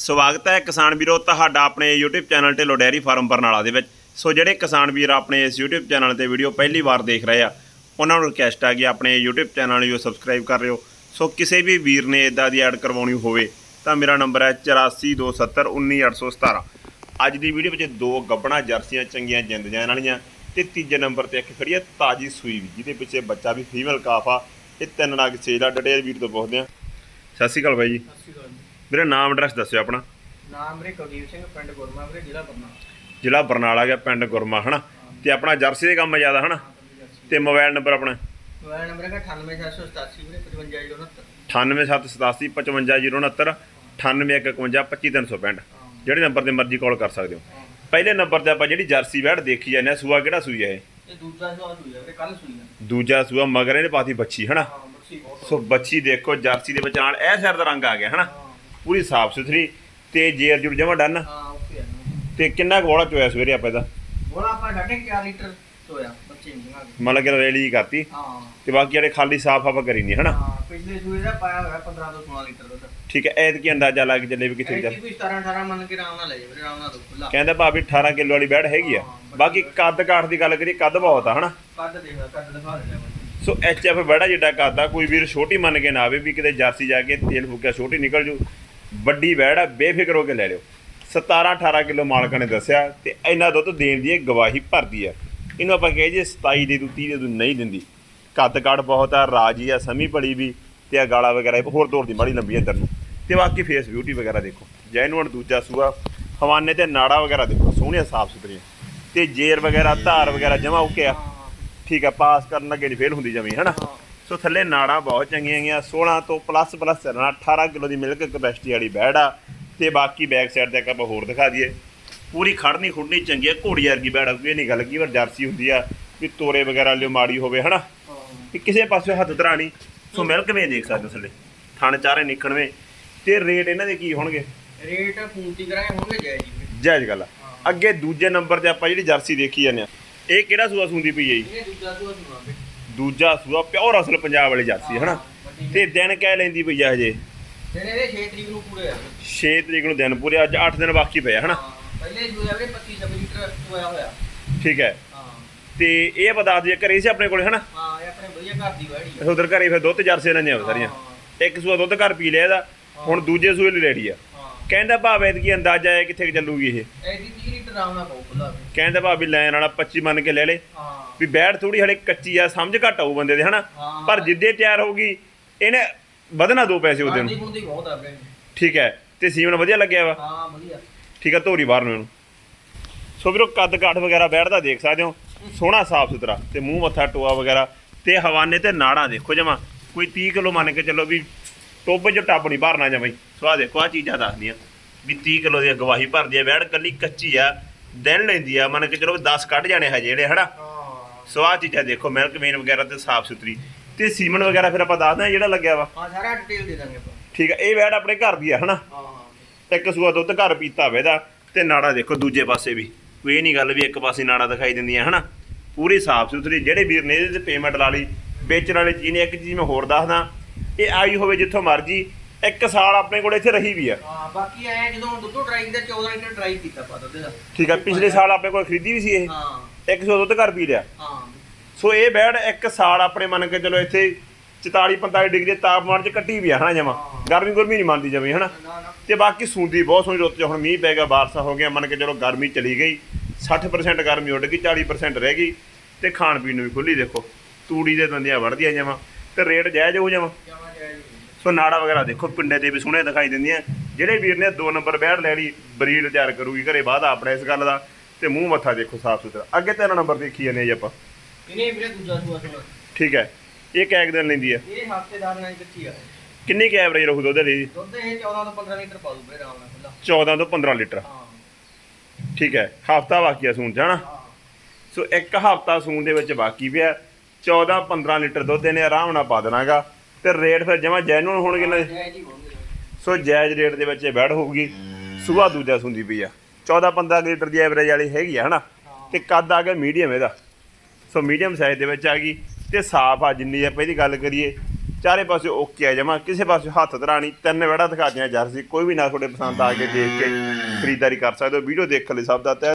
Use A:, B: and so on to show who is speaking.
A: ਸਵਾਗਤ ਹੈ ਕਿਸਾਨ ਵੀਰੋ ਤੁਹਾਡਾ ਆਪਣੇ YouTube channel Dhillon dairy farm Barnala ਦੇ ਵਿੱਚ। ਸੋ ਜਿਹੜੇ ਕਿਸਾਨ ਵੀਰ ਆਪਣੇ ਇਸ YouTube ਚੈਨਲ ਤੇ ਵੀਡੀਓ ਪਹਿਲੀ ਵਾਰ ਦੇਖ ਰਹੇ ਆ, ਉਹਨਾਂ ਨੂੰ ਰਿਕਵੈਸਟ ਆ ਕਿ ਆਪਣੇ YouTube ਚੈਨਲ ਨੂੰ ਸਬਸਕ੍ਰਾਈਬ ਕਰ ਲਿਓ। ਸੋ ਕਿਸੇ ਵੀ ਵੀਰ ਨੇ ਇਦਾਂ ਦੀ ਐਡ ਕਰਵਾਉਣੀ ਹੋਵੇ ਤਾਂ ਮੇਰਾ ਨੰਬਰ ਹੈ 8427191817 ਅੱਜ ਦੀ ਵੀਡੀਓ ਵਿੱਚ ਦੋ ਗੱਬਣਾ ਜਰਸੀਆਂ ਚੰਗੀਆਂ ਜਿੰਦ ਜਾਣ ਵਾਲੀਆਂ ਤੇ ਤੀਜੇ ਨੰਬਰ ਤੇ ਇੱਕ ਖੜੀ ਹੈ ਤਾਜੀ ਸੂਈ ਵੀ, ਜਿਹਦੇ ਪਿੱਛੇ ਬੱਚਾ ਵੀ ਫੀਮੇਲ ਕਾਫ। ਆ ਇਹ ਤਿੰਨ ਨਗ ਸੇਜ ਆ ਡਿਟੇਲ ਵੀਰ ਤੋਂ ਪੁੱਛਦੇ ਆ ਸਤਿ ਸ਼੍ਰੀ ਅਕਾਲ ਬਾਈ ਜੀ।
B: ਸਤਿ ਸ਼੍ਰੀ ਅਕਾਲ
A: ਮੇਰਾ ਨਾਮ ਐਡਰੈਸ ਦੱਸਿਓ ਆਪਣਾ।
B: ਨਾਮ ਮੇਰੇ ਕੁਲਦੀਪ ਸਿੰਘ ਪਿੰਡ ਗੁਰਮਾ ਵੀਰੇ ਜ਼ਿਲ੍ਹਾ ਬਰਨਾਲਾ।
A: ਜ਼ਿਲ੍ਹਾ ਬਰਨਾਲਾ ਗਿਆ ਪਿੰਡ ਗੁਰਮਾ ਹਨਾ? ਤੇ ਆਪਣਾ ਜਰਸੀ ਦੇ ਕੰਮ ਜ਼ਿਆਦਾ ਹਨਾ? ਤੇ ਮੋਬਾਈਲ ਨੰਬਰ ਆਪਣਾ?
B: ਮੋਬਾਈਲ ਨੰਬਰ ਹੈਗਾ 98787 ਵੀਰੇ 5569
A: 9877855069 9815152565
B: ਹਾਂ।
A: ਜਿਹੜੇ ਨੰਬਰ ਤੇ ਮਰਜ਼ੀ ਕਾਲ ਕਰ ਸਕਦੇ ਹੋ। ਪਹਿਲੇ ਨੰਬਰ ਤੇ ਆਪਾਂ ਜਿਹੜੀ ਜਰਸੀ ਵੈੜ ਦੇਖੀ ਜਾਂਦੇ ਆ ਸੂਆ ਕਿਹੜਾ ਸੂਈ ਹੈ ਇਹ?
B: ਇਹ ਦੂਜਾ ਸਵਾਲ ਹੋਈ ਹੈ ਵੀਰੇ ਕੱਲ ਸੂਈ ਹੈ
A: ਦੂਜਾ ਸੂਆ ਮਗਰ ਇਹਨੇ ਪਾਤੀ ਬੱਚੀ ਹਨਾ?
B: ਹਾਂ ਬੱਚੀ ਬਹੁਤ
A: ਸੋ ਬੱਚੀ ਦੇਖੋ ਜਰਸੀ ਦੇ ਵਿੱਚ ਆਣ ਇਹ ਸਿਰ ਦਾ ਰੰਗ ਆ ਗਿਆ ਹਨਾ? ਪੂਰੀ ਸਾਫ਼ ਸੁਥਰੀ ਤੇ ਜੇਰ ਜੁੜ ਜਮਾ ਡਨ।
B: ਹਾਂ ਓਕੇ
A: ਤੇ ਕਿੰਨਾ ਕੋਲਾ ਚੋਇਆ ਸਵੇਰੇ ਆਪਾਂ ਇਹਦਾ?
B: ਬੋਲਾ ਆਪਾਂ ਡਾਟੇ 4 ਲੀਟਰ ਹੋਇਆ ਬੱਚੇ ਨੂੰ ਕੇ।
A: ਮੰਨ ਕੇ ਰੇਲੀ ਕਰਤੀ।
B: ਹਾਂ।
A: ਤੇ ਬਾਕੀ ਜਿਹੜੇ ਖਾਲੀ ਸਾਫ਼ ਆਪਾਂ ਕਰੀ ਨਹੀਂ ਹਨਾ?
B: ਹਾਂ ਪਿਛਲੇ ਸੂਏ ਦਾ ਪਾਇਆ ਹੋਇਆ 15 ਤੋਂ 16 ਲੀਟਰ ਦੁੱਧ।
A: ਠੀਕ ਹੈ ਐਤ ਕੀ ਅੰਦਾਜ਼ਾ ਲੱਗ ਚੱਲੇ ਵੀ ਕਿੱਥੇ ਜਾ
B: ਕੋਈ 17 18 ਮੰਨ ਕੇ ਆਰਾਮ ਨਾਲ ਲੈ ਜਾ ਵੀਰੇ ਆਰਾਮ ਨਾਲ ਖੁੱਲਾ
A: ਕਹਿੰਦਾ ਭਾਵੇਂ 18 ਕਿਲੋ ਵਾਲੀ ਬੈੜ ਹੈਗੀ ਆ। ਬਾਕੀ ਕੱਦ ਕਾਠ ਦੀ ਗੱਲ ਕਰੀਏ ਕੱਦ ਬਹੁਤ ਆ ਹਨਾ?
B: ਕੱਦ ਦੇਖ ਕੱਦ ਦਿਖਾ ਦੇ ਲੈ
A: ਸੋ ਐਚ ਐਫ ਬੈੜਾ ਜਿੱਡਾ ਆ ਕੋਈ ਵੀਰ ਛੋਟੀ ਮੰਨ ਕੇ ਨਾ ਆਵੇ ਵੀ ਕਿਤੇ ਜਰਸੀ ਜਾ ਕੇ ਤੇਲ ਫੁੱਕਿਆ ਛੋਟੀ ਨਿਕਲ ਜੂ। ਵੱਡੀ ਬੈੜ ਆ, ਬੇਫਿਕਰ ਹੋ ਕੇ ਲੈ ਲਿਓ। 17 18 ਕਿਲੋ ਮਾਲਕਾਂ ਨੇ ਦੱਸਿਆ ਤੇ ਇੰਨਾ ਦੁੱਧ ਦੇਣ ਦੀ ਇਹ ਗਵਾਹੀ ਭਰਦੀ ਹੈ ਇਹਨੂੰ ਆਪਾਂ ਕਹੇ ਜੇ 27 ਦੇ ਦੂ 30 ਦੇ ਦੂ ਨਹੀਂ ਦਿੰਦੀ। ਕੱਦ ਕਾਠ ਬਹੁਤ ਆ, ਰਾਜੀ ਆ, ਸਮੀ ਭਲੀ ਵੀ ਤੇ ਆ ਗਾਲਾ ਵਗੈਰਾ ਹੋਰ ਦੌੜ ਦੀ ਮਾੜੀ ਲੰਬੀ ਅੰਦਰ ਨੂੰ। ਤੇ ਬਾਕੀ ਫੇਸ ਬਿਊਟੀ ਵਗੈਰਾ ਦੇਖੋ। ਜੈਨੂਅਨ ਦੂਜਾ ਸੂਆ, ਹਵਾਨੇ ਤੇ ਨਾੜਾ ਵਗੈਰਾ ਦੇਖੋ, ਸੋਹਣੀਆਂ ਸਾਫ਼ ਸੁਥਰੀਆਂ। ਤੇ ਜੇਰ ਵਗੈਰਾ, ਧਾਰ ਵਗੈਰਾ ਜਮਾ ਓਕੇ ਆ। ਠੀਕ ਆ, ਪਾਸ ਕਰਨ ਲੱਗੇ ਨਹੀਂ ਫੇਲ ਹੁੰਦੀ ਜਮੀ, ਹਨਾ?
B: ਹਾਂ
A: ਸੋ ਥੱਲੇ ਨਾੜਾਂ ਬਹੁਤ ਚੰਗੀਆਂ ਹੈਗੀਆਂ 16 ਤੋਂ ਪਲੱਸ ਪਲੱਸ ਚੱਲਣਾ 18 ਕਿਲੋ ਦੀ ਮਿਲਕ ਕਪੈਸਿਟੀ ਵਾਲੀ ਬੈੜ ਆ। ਤੇ ਬਾਕੀ ਬੈਕ ਸਾਈਡ ਤੇ ਆਪਾਂ ਹੋਰ ਦਿਖਾ ਦਈਏ। ਪੂਰੀ ਖੜਨੀ ਖੁੱਡਣੀ ਚੰਗੀ ਹੈ ਘੋੜੀ ਵਰਗੀ ਬੈੜ ਆ ਕੋਈ ਇਹ ਨਹੀਂ ਗੱਲ ਕੀ ਵਾਰ ਜਰਸੀ ਹੁੰਦੀ ਆ ਵੀ ਤੋਰੇ ਵਗੈਰਾ ਲਿਓ ਮਾੜੀ ਹੋਵੇ ਹਨਾ? ਵੀ ਕਿਸੇ ਪਾਸੇ ਹੱਥ ਧਰਾਣੀ ਸੋ ਮਿਲਕ ਵੇ ਦੇਖ ਸਕਦੇ ਥੱਲੇ। ਥਣ ਚਾਰੇ ਨਿਕਣਵੇਂ। ਤੇ ਰੇਟ ਇਹਨਾਂ ਦੇ ਕੀ ਹੋਣਗੇ?
B: ਰੇਟ ਪੂੰਤੀ ਕਰਾਂਗੇ ਹੋਣਗੇ ਜੈ ਜੀ ਵੀਰੇ।
A: ਜਾਇਜ਼ ਗੱਲ ਆ। ਅੱਗੇ ਦੂਜੇ ਨੰਬਰ ਤੇ ਆਪਾਂ ਜਿਹੜੀ ਜਰਸੀ ਦੇਖੀ ਜਾਂਦੇ ਆ ਇਹ ਕਿਹੜਾ ਸੂਆ ਸੁੰਦੀ ਪਈ ਹੈ ਜੀ?
B: ਇਹਨੇ ਦੂਜਾ ਸੂਆ ਸੁਣਾ ਵੀਰੇ।
A: ਦੂਜਾ ਸੂਆ ਪਿਓਰ ਅਸਲ ਪੰਜਾਬ ਵਾਲੀ ਜਰਸੀ ਹਨਾ? ਤੇ ਦਿਨ ਕਹਿ ਲੈਂਦੀ ਪਈ ਆ ਹਜੇ।
B: ਇਹਦੇ 6 ਤਰੀਕ ਨੂੰ ਪੂਰੇ ਆ।
A: 6 ਤਰੀਕ ਨੂੰ ਦਿਨ ਪੂਰੇ ਅੱਜ 8 ਦਿਨ ਬਾਕੀ ਪਏ ਹਨਾ?
B: ਪਹਿਲੇ ਸੂਆ ਵੀਰੇ 25 26 ਲੀਟਰ ਹੋਇਆ ਹੋਇਆ।
A: ਠੀਕ ਹੈ।
B: ਹਾਂ।
A: ਤੇ ਇਹ ਬਤਾ ਦਈਏ ਘਰੇ ਸੀ ਆਪਣੇ ਕੋਲੇ ਹਨਾ?
B: ਹਾਂ ਇਹ ਆਪਣੇ ਵਧੀਆ ਘਰ ਦੀ ਵਾੜੀ
A: ਉਧਰ ਘਰੇ ਫਿਰ ਦੁੱਧ ਜਰਸੇ ਸਾਰੀਆਂ। ਇੱਕ ਸੂਆ ਦੁੱਧ ਘਰ ਪੀ ਲਿਆ ਇਹਦਾ ਹੁਣ ਦੂਜੇ ਸੂਏ ਲਈ ਰੈਡੀ ਆ।
B: ਹਾਂ
A: ਕਹਿੰਦਾ ਭਾਵੇਂ ਕੀ ਅੰਦਾਜ਼ਾ ਹੈ ਕਿੱਥੇ ਕੁ ਚੱਲੂਗੀ ਇਹ।
B: ਇਹਦੀ 30 ਲੀਟਰ ਆਰਾਮ ਨਾਲ ਪਾਉ ਖੁੱਲਾ ਵੀਰੇ।
A: ਕਹਿੰਦਾ ਭਾਵੇਂ ਲੈਣ ਵਾਲਾ 25 ਮੰਨ ਕੇ ਲੈ ਲੇ।
B: ਹਾਂ।
A: ਵੀ ਬੈੜ ਥੋੜੀ ਹਲੇ ਕੱਚੀ ਆ ਸਮਝ ਘੱਟ ਆਊ ਬੰਦੇ ਦੇ ਹਨਾ?
B: ਹਾਂ।
A: ਪਰ ਜਿੱਦੇ ਤਿਆਰ ਹੋਊਗੀ ਇਹਨੇ ਵਧਣਾ ਦੋ ਪੈਸੇ ਉਹਦੇ ਨੂੰ।
B: ਬਹੁਤ ਆ
A: ਠੀਕ ਹੈ ਤੇ ਸੀਮਨ ਵਧੀਆ ਲੱਗਿਆ ਵਾ?
B: ਹਾਂ ਵਧੀਆ।
A: ਠੀਕ ਆ ਧੋਰੀ ਬਾਹਰ ਨੂੰ ਇਹਨੂੰ। ਸੋ ਵੀਰੋ ਕੱਦ ਕਾਠ ਵਗੈਰਾ ਬੈਠਦਾ ਦੇਖ ਸਕਦੇ ਹੋ। ਸੋਹਣਾ ਸਾਫ਼ ਸੁਥਰਾ ਤੇ ਮੂੰਹ ਮੱਥਾ ਟੋਆ ਵਗੈਰਾ ਤੇ ਹਵਾਨੇ ਤੇ ਨਾੜਾਂ ਦੇਖੋ ਜਮਾ। ਕੋਈ 30 ਕਿਲੋ ਮੰਨ ਕੇ ਚੱਲੋ ਵੀ ਟੋਬੇ ਚ ਟੱਬ ਨਹੀਂ ਭਰਨਾ ਜਮਾਈ ਸੋ ਆ ਦੇਖੋ ਆ ਚੀਜ਼ਾਂ ਦੱਸਦੀਆਂ। ਵੀ 30 ਕਿਲੋ ਦੀ ਗਵਾਹੀ ਭਰਦੀ ਆ ਬੈੜ ਕੱਲੀ ਕੱਚੀ ਆ ਦਿਨ ਲੈਂਦੀ ਆ। ਮੰਨ ਕੇ ਚਲੋ 10 ਕੱਢ ਜਾਣੇ ਹਜੇ ਜਿਹੜੇ ਹਨਾ? ਸੋ ਆ ਚੀਜ਼ਾਂ ਦੇਖੋ ਮਿਲਕ ਮੇਨ ਵਗੈਰਾ ਤੇ ਸਾਫ਼ ਸੁਥਰੀ। ਤੇ ਸੀਮਨ ਵਗੈਰਾ ਫਿਰ ਆਪਾਂ ਦੱਸਦੇ ਆ ਜਿਹੜਾ ਲੱਗਿਆ ਵਾ।
B: ਹਾਂ ਸਾਰਾ ਡਿਟੇਲ ਦੇ ਦਾਂਗੇ ਆਪਾਂ।
A: ਠੀਕ ਆ ਇਹ ਬੈੜ ਆਪਣੇ ਘਰ ਦੀ ਆ ਹਨਾ? ਇੱਕ ਸੂਆ ਦੁੱਧ ਘਰ ਪੀਤਾ ਹੋਵੇ ਦਾ ਤੇ ਨਾੜਾ ਦੇਖੋ ਦੂਜੇ ਪਾਸੇ ਵੀ। ਕੋਈ ਇਹ ਨਹੀਂ ਗੱਲ ਵੀ ਇੱਕ ਪਾਸੇ ਨਾੜਾ ਦਿਖਾਈ ਦਿੰਦੀਆਂ ਹਨਾ? ਪੂਰੀ ਸਾਫ਼ ਸੁਥਰੀ ਜਿਹੜੇ ਵੀਰ ਨੇ ਇਹਦੇ ਤੇ ਪੇਮੈਂਟ ਲਾ ਲਈ ਵੇਚਣ ਵਾਲੇ ਚੀਜ਼ ਨੇ ਇੱਕ ਚੀਜ਼ ਮੈਂ ਹੋਰ ਦੱਸਦਾ। ਇਹ ਆਈ ਹੋਵੇ ਜਿੱਥੋਂ ਮਰਜ਼ੀ ਇੱਕ ਸਾਲ ਆਪਣੇ ਕੋਲ ਇੱਥੇ ਰਹੀ ਵੀ ਆ।
B: ਹਾਂ ਬਾਕੀ ਐ ਜਦੋਂ ਦੁੱਧੋ ਟਰਾਈ ਕੀਤਾ 14 ਲੀਟਰ ਟਰਾਈ ਕੀਤਾ ਪਾ ਦੁੱਧ ਦਾ।
A: ਠੀਕ ਆ ਪਿਛਲੇ ਸਾਲ ਆਪਣੇ ਕੋਲ ਖਰੀਦੀ ਵੀ ਸੀ ਇਹ।
B: ਹਾਂ।
A: ਇੱਕ ਸੂਆ ਦੁੱਧ ਘਰ ਪੀ ਲਿਆ।
B: ਹਾਂ।
A: ਸੋ ਇਹ ਬੈੜ ਇੱਕ ਸਾਲ ਆਪਣੇ ਮੰਨ ਕੇ ਚਲੋ ਇੱਥੇ 44 45 ਡਿਗਰੀ ਦੇ ਤਾਪਮਾਨ 'ਚ ਕੱਟੀ ਵੀ ਆ ਹਨਾ ਜਮਾ? ਗਰਮੀ ਗੁਰਮੀ ਨਹੀਂ ਮੰਨਦੀ ਜਮੀ ਹਨਾ? ਤੇ ਬਾਕੀ ਸੂੰਦੀ ਬਹੁਤ ਸੋਹਣੀ ਰੁੱਤ 'ਚ ਹੁਣ ਮੀਂਹ ਪੈ ਗਿਆ ਬਾਰਸਾ ਹੋ ਗਿਆ ਮੰਨ ਕੇ ਚਲੋ ਗਰਮੀ ਚਲੀ ਗਈ 60% ਗਰਮੀ ਉੱਡ ਗਈ 40% ਰਹਿ ਗਈ ਤੇ ਖਾਣ ਪੀਣ ਨੂੰ ਵੀ ਖੁੱਲੀ ਦੇਖੋ। ਤੂੜੀ ਦੇ ਦੰਦੀਆਂ ਵੜਦੀਆਂ ਜਮਾ ਤੇ ਰੇਟ ਜਾਇਜ਼ ਹੋ ਜਮਾ। ਸੋ ਨਾੜਾ ਵਗੈਰਾ ਦੇਖੋ ਪਿੰਡੇ ਦੇ ਵੀ ਸੋਹਣੇ ਦਿਖਾਈ ਦਿੰਦੀਆਂ। ਜਿਹੜੇ ਵੀਰ ਨੇ ਦੋ ਨੰਬਰ ਬੈੜ ਲੈ ਲਈ ਬਰੀਡ ਤਿਆਰ ਕਰੂਗੀ ਘਰੇ ਬਾਅਦ ਆਪਣੇ ਇਸ ਗੱਲ ਦਾ। ਤੇ ਮੂੰਹ ਮੱਥਾ ਦੇਖੋ ਸਾਫ਼ ਸੁਥਰਾ। ਅੱਗੇ ਤੇਰਾ ਨੰਬਰ ਦੇਖੀ ਜਾਂਦੇ ਜੀ ਆਪਾਂ।
B: ਇਹਨੇ ਵੀਰੇ ਦੂਜਾ ਸੂਆ ਸੁਣਾ
A: ਠੀਕ ਹੈ। ਇਹ ਕੈਕ ਦਿਨ ਲੈਂਦੀ ਹੈ
B: ਇਹ ਹਫਤੇਦਾਰ ਨਾਲ ਕੱਚੀ ਆ।
A: ਕਿੰਨੀ ਕੁ ਐਵਰੇਜ ਰਹੂ ਦੁੱਧ ਦੀ
B: ਦੁੱਧ ਇਹ 14 ਤੋਂ 15 ਲੀਟਰ ਪਾ ਦੂ ਵੀਰੇ ਆਰਾਮ ਨਾਲ ਖੁੱਲਾ
A: 14 ਤੋਂ 15 ਲੀਟਰ।
B: ਹਾਂ।
A: ਠੀਕ ਹੈ। ਹਫਤਾ ਬਾਕੀ ਆ ਸੂਣ ਜਾਣਾ ਸੋ ਇੱਕ ਹਫਤਾ ਸੂਣ ਦੇ ਵਿੱਚ ਬਾਕੀ ਪਿਆ। 14 15 ਲੀਟਰ ਦੁੱਧ ਇਹਨੇ ਆਰਾਮ ਨਾਲ ਪਾ ਦੇਣਾਗਾ। ਤੇ ਰੇਟ ਫਿਰ ਜਮਾ ਜੈਨੂਨ ਹੋਣਗੇ ਨਾ? ਸੋ ਜਾਇਜ਼ ਰੇਟ ਦੇ ਵਿੱਚ ਇਹ ਬੈੜ ਹੋਊਗੀ। ਸੁਬਾਹ ਦੂਜਾ ਸੁੰਦੀ ਪਈ ਆ। 14 15 ਲੀਟਰ ਦੀ ਐਵਰੇਜ ਵਾਲੀ ਹੈਗੀ ਆ ਹਨਾ? ਤੇ ਕੱਦ ਆ ਗਿਆ ਮੀਡੀਅਮ ਇਹਦਾ। ਸੋ ਮੀਡੀਅਮ ਸਾਈਜ਼ ਦੇ ਵਿੱਚ ਆ ਗਈ। ਤੇ ਸਾਫ਼ ਆ ਜਿੰਨੀ ਆਪਾਂ ਇਹਦੀ ਗੱਲ ਕਰੀਏ। ਚਾਰੇ ਪਾਸੇ ਓਕੇ ਆ ਜਮਾ। ਕਿਸੇ ਪਾਸੇ ਹੱਥ ਧਰਾਣੀ ਤਿੰਨ ਵੜਾ ਦਿਖਾ ਦਿਆਂ ਜਰਸੀ। ਕੋਈ ਵੀ ਨਾ ਤੁਹਾਡੇ ਪਸੰਦ ਆ ਕੇ ਦੇਖ ਕੇ ਖਰੀਦਦਾਰੀ ਕਰ ਸਕਦੇ ਹੋ। ਵੀਡੀਓ ਦੇਖਣ ਲਈ ਸਭ ਦਾ